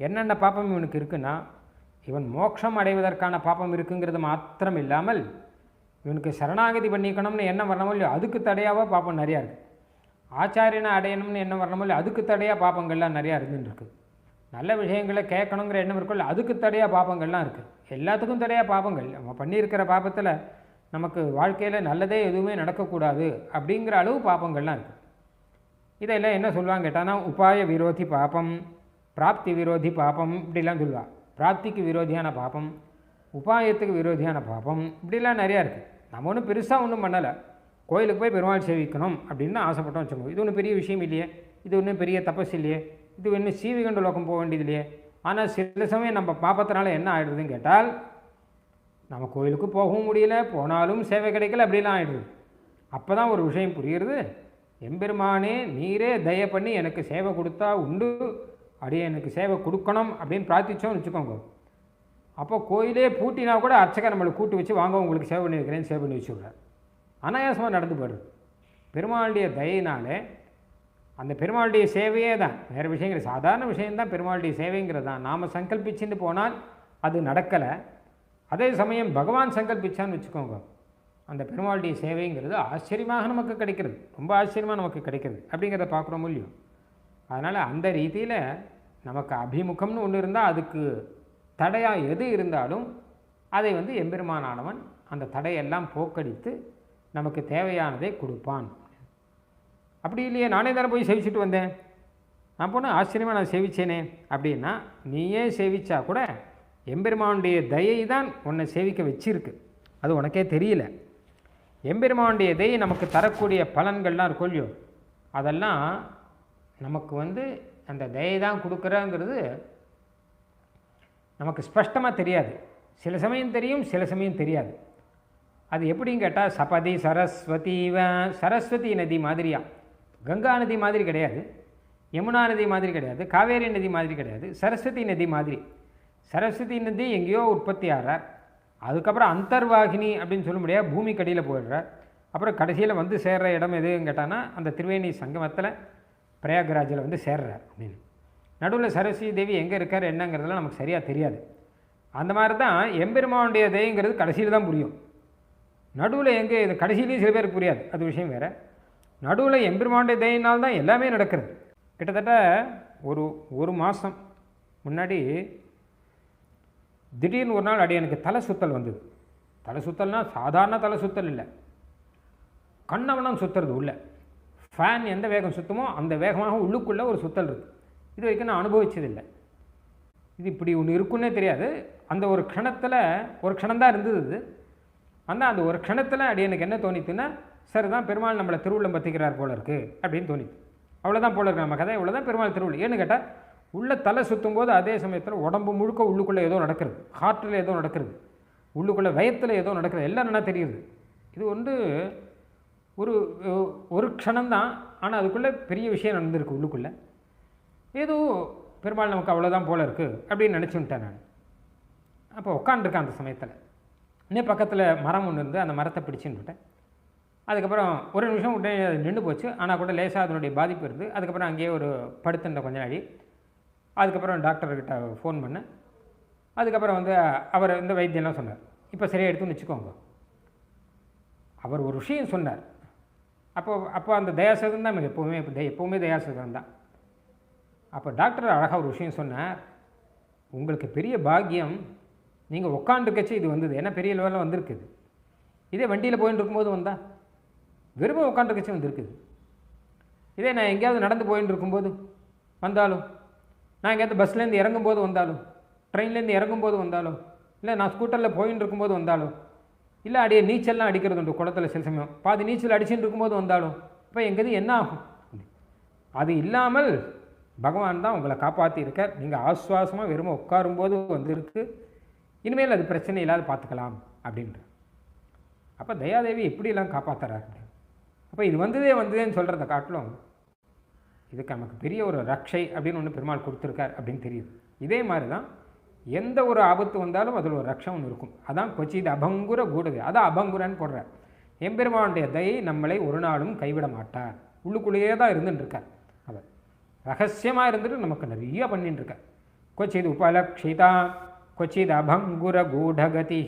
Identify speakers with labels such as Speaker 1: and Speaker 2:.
Speaker 1: என்னென்ன பாப்பம் இவனுக்கு இருக்குன்னா இவன் மோட்சம் அடைவதற்கான பாப்பம் இருக்குங்கிறது மாத்திரம் இல்லாமல் இவனுக்கு சரணாகதி பண்ணிக்கணும்னு என்ன வரணுமோ இல்லையோ அதுக்கு தடையாவா பாப்பம் நிறையா இருக்குது ஆச்சாரியனை அடையணும்னு என்ன வரணுமோ இல்லையோ அதுக்கு தடையாக பாப்பங்கள்லாம் நிறையா இருந்துட்டு இருக்குது நல்ல விஷயங்களை கேட்கணுங்கிற எண்ணம் இருக்குல்ல அதுக்கு தடையாக பாப்பங்கள்லாம் இருக்குது எல்லாத்துக்கும் தடையாக பாப்பங்கள் நம்ம பண்ணியிருக்கிற பாப்பத்தில் நமக்கு வாழ்க்கையில் நல்லதே எதுவுமே நடக்கக்கூடாது அப்படிங்கிற அளவு பாப்பங்கள்லாம் இருக்குது இதெல்லாம் என்ன சொல்லுவாங்க கேட்டால் உபாய விரோதி பாப்பம் பிராப்தி விரோதி பாபம் இப்படிலாம் சொல்லுவாள் பிராப்திக்கு விரோதியான பாபம் உபாயத்துக்கு விரோதியான பாபம் இப்படிலாம் நிறையா இருக்குது நம்ம ஒன்றும் பெருசாக ஒன்றும் பண்ணலை. கோயிலுக்கு போய் பெருமாள் சேவிக்கணும் அப்படின்னு ஆசைப்பட்டோம் வச்சுக்கோங்க. இது ஒன்றும் பெரிய விஷயம் இல்லையே. இது ஒன்றும் பெரிய தபஸ் இல்லையே. இது ஒன்றும் சீவிகண்ட லோகம் போக வேண்டியது இல்லையே. ஆனால் சில சமயம் நம்ம பாப்பத்தினால என்ன ஆகிடுதுன்னு கேட்டால் நம்ம கோயிலுக்கு போகவும் முடியல போனாலும் சேவை கிடைக்கல அப்படிலாம் ஆகிடுது அப்போ தான் ஒரு விஷயம் புரியுறது. எம்பெருமானே நீரே தய பண்ணி எனக்கு சேவை கொடுத்தா உண்டு. அப்படியே எனக்கு சேவை கொடுக்கணும் அப்படின்னு பிரார்த்திச்சோம்னு வச்சுக்கோங்க. அப்போ கோயிலே பூட்டினா கூட அர்ச்சகர் நம்மளை கூட்டு வச்சு வாங்க உங்களுக்கு சேவை பண்ணி வைக்கிறேன்னு சேவை பண்ணி வச்சுடுறார். அனாயாசமாக நடந்து போயிடுது. பெருமாளுடைய தயினாலே அந்த பெருமாளுடைய சேவையே தான். வேறு விஷயங்கள் சாதாரண விஷயம்தான் பெருமாளுடைய சேவைங்கிறது தான். நாம் சங்கல்பிச்சுட்டு போனால் அது நடக்கலை. அதே சமயம் பகவான் சங்கல்பிச்சான்னு வச்சுக்கோங்க. அந்த பெருமாளுடைய சேவைங்கிறது ஆச்சரியமாக நமக்கு கிடைக்கிறது. ரொம்ப ஆச்சரியமாக நமக்கு கிடைக்கிறது. அப்படிங்கிறத பார்க்குறோம் இல்லையோ? அதனால் அந்த ரீதியில் நமக்கு அபிமுகம்னு ஒன்று இருந்தால் அதுக்கு தடையாக எது இருந்தாலும் அதை வந்து எம்பெருமானானவன் அந்த தடையெல்லாம் போக்கடித்து நமக்கு தேவையானதை கொடுப்பான். அப்படி இல்லையே நானே தானே போய் சேவிச்சுட்டு வந்தேன். நான் போனால் ஆச்சரியமாக நான் சேவிச்சேனே அப்படின்னா நீயே சேவிச்சா கூட எம்பெருமானுடைய தயை தான் உன்னை சேவிக்க வச்சிருக்கு. அது உனக்கே தெரியல. எம்பெருமானுடைய தயை நமக்கு தரக்கூடிய பலன்கள்லாம் இருக்கும் இல்லையோ அதெல்லாம் நமக்கு வந்து அந்த தயை தான் கொடுக்குறாங்கிறது நமக்கு ஸ்பஷ்டமாக தெரியாது. சில சமயம் தெரியும் சில சமயம் தெரியாது. அது எப்படின்னு கேட்டால் சபதி சரஸ்வதி சரஸ்வதி நதி மாதிரியா? கங்கா நதி மாதிரி கிடையாது. யமுனா நதி மாதிரி கிடையாது. காவேரி நதி மாதிரி கிடையாது. சரஸ்வதி நதி மாதிரி. சரஸ்வதி நதி எங்கேயோ உற்பத்தி ஆகிறார் அதுக்கப்புறம் அந்தர்வாகினி அப்படின்னு சொல்ல முடியாது பூமி கடியில் போயிடுறார். அப்புறம் கடைசியில் வந்து சேர்கிற இடம் எதுன்னு கேட்டான்னா அந்த திருவேணி சங்கமத்தில் பிரயாக்ராஜில் வந்து சேர்றார் அப்படின்னு. நடுவில் சரஸ்வதி தேவி எங்கே இருக்கார் என்னங்கிறதுலாம் நமக்கு சரியாக தெரியாது. அந்த மாதிரி தான் எம்பெருமானுடைய தயங்கிறது கடைசியில் தான் புரியும். நடுவில் எங்கே இது கடைசியிலையும் சில பேருக்கு புரியாது அது விஷயம் வேறு. நடுவில் எம்பெருமானுடைய தயினால் தான் எல்லாமே நடக்கிறது. கிட்டத்தட்ட ஒரு ஒரு மாதம் முன்னாடி திடீர்னு ஒரு நாள் அடி எனக்கு தலை சுத்தல் வந்தது. தலை சுத்தல்னால் சாதாரண தலை சுத்தல் இல்லை. கண்ணவனம் சுற்றுறது உள்ளே. ஃபேன் எந்த வேகம் சுற்றுமோ அந்த வேகமாக உள்ளுக்குள்ளே ஒரு சுத்தல் இருக்குது இது வரைக்கும் நான் அனுபவிச்சதில்லை. இது இப்படி ஒன்று இருக்குன்னே தெரியாது. அந்த ஒரு க்ஷணத்தில் ஒரு க்ஷணம்தான் இருந்தது இது. அந்த அந்த ஒரு க்ஷணத்தில் அப்படி எனக்கு என்ன தோணித்துன்னா சரி தான் பெருமாள் நம்மளை திருவுள்ளம் பற்றிக்கிறார் போல இருக்குது அப்படின்னு தோணித்து. அவ்வளோதான் போல இருக்கு நம்ம கதை இவ்வளோதான் பெருமாள் திருவுள் ஏன்னு கேட்டால் உள்ள தலை சுற்றும் போது அதே சமயத்தில் உடம்பு முழுக்க உள்ளுக்குள்ளே ஏதோ நடக்கிறது. ஹார்ட்டில் ஏதோ நடக்கிறது. உள்ளுக்குள்ளே வயத்தில் ஏதோ நடக்கிறது. எல்லாம் நல்லா தெரியுது. இது வந்து ஒரு ஒரு க்ஷணம்தான் ஆனால் அதுக்குள்ளே பெரிய விஷயம் நடந்திருக்கு உள்ளுக்குள்ளே. ஏதோ பெருமாள் நமக்கு அவ்வளோதான் போல இருக்குது அப்படின்னு நினச்சுட்டேன் நான். அப்போ உட்காந்துருக்கேன் அந்த சமயத்தில். இன்னும் பக்கத்தில் மரம் ஒன்று இருந்து அந்த மரத்தை பிடிச்சின்னு விட்டேன். அதுக்கப்புறம் ஒரு நிமிஷம் உடனே அது நின்று போச்சு. ஆனால் கூட லேசாக அதனுடைய பாதிப்பு இருந்து அதுக்கப்புறம் அங்கேயே ஒரு படுத்திருந்த கொஞ்ச நாடி அதுக்கப்புறம் டாக்டர்கிட்ட ஃபோன் பண்ணேன். அதுக்கப்புறம் வந்து அவர் இந்த வைத்தியம்லாம் சொன்னார். இப்போ சரியாக எடுத்துன்னு வச்சுக்கோங்க. அவர் ஒரு விஷயம் சொன்னார். அப்போ அப்போ அந்த தயாசதம் தான் எனக்கு எப்போவுமே எப்போவுமே தயாசதம் தான். அப்போ டாக்டர் அழகாக ஒரு விஷயம் சொன்னார். உங்களுக்கு பெரிய பாக்கியம் நீங்கள் உட்காந்துருக்கச்சு இது வந்தது. ஏன்னா பெரிய லெவலில் வந்திருக்குது. இதே வண்டியில் போயின்னு இருக்கும்போது வந்தால் வெறும் உட்காந்துருக்கச்சு வந்திருக்குது. இதே நான் எங்கேயாவது நடந்து போயின்னு இருக்கும்போது வந்தாலும் நான் எங்கேயாவது பஸ்லேருந்து இறங்கும்போது வந்தாலும் ட்ரெயின்லேருந்து இறங்கும்போது வந்தாலும் இல்லை நான் ஸ்கூட்டரில் போயின்னு இருக்கும்போது வந்தாலும் இல்லை அடியே நீச்சல்லாம் அடிக்கிறது உண்டு குளத்தில் சில சமயம். பாதி நீச்சல் அடிச்சுட்டு இருக்கும்போது வந்தாலும் இப்போ எங்கேது என்ன ஆகும்? அது இல்லாமல் பகவான் தான் உங்களை காப்பாற்றியிருக்கார் நீங்கள் ஆஸ்வாசமாக வெறும உட்காரும்போது வந்திருக்கு. இனிமேல் அது பிரச்சனை இல்லாத பார்த்துக்கலாம் அப்படின்ற. அப்போ தயாதேவி எப்படியெல்லாம் காப்பாற்றுறாரு அப்போ இது வந்ததே வந்ததேன்னு சொல்கிறத காட்டிலும் இதுக்கு நமக்கு பெரிய ஒரு ரக்ஷை அப்படின்னு ஒன்று பெருமாள் கொடுத்துருக்கார் அப்படின்னு தெரியுது. இதே மாதிரி தான் எந்த ஒரு ஆபத்து வந்தாலும் அதில் ஒரு ரக்ஷம் ஒன்று இருக்கும். அதான் கொச்சிது அபங்குர கூடுது அதான் அபங்குரன்னு போடுறார். எம்பெருமானுடைய தயை நம்மளை ஒரு நாளும் கைவிட மாட்டார். உள்ளுக்குள்ளேயே தான் இருந்துட்டுருக்கார் அவர். ரகசியமாக இருந்துட்டு நமக்கு நிறைய பண்ணிட்டுருக்கார் கொச்சித் உபலக்ஷிதா கொச்சித் அபங்குர கூடகதி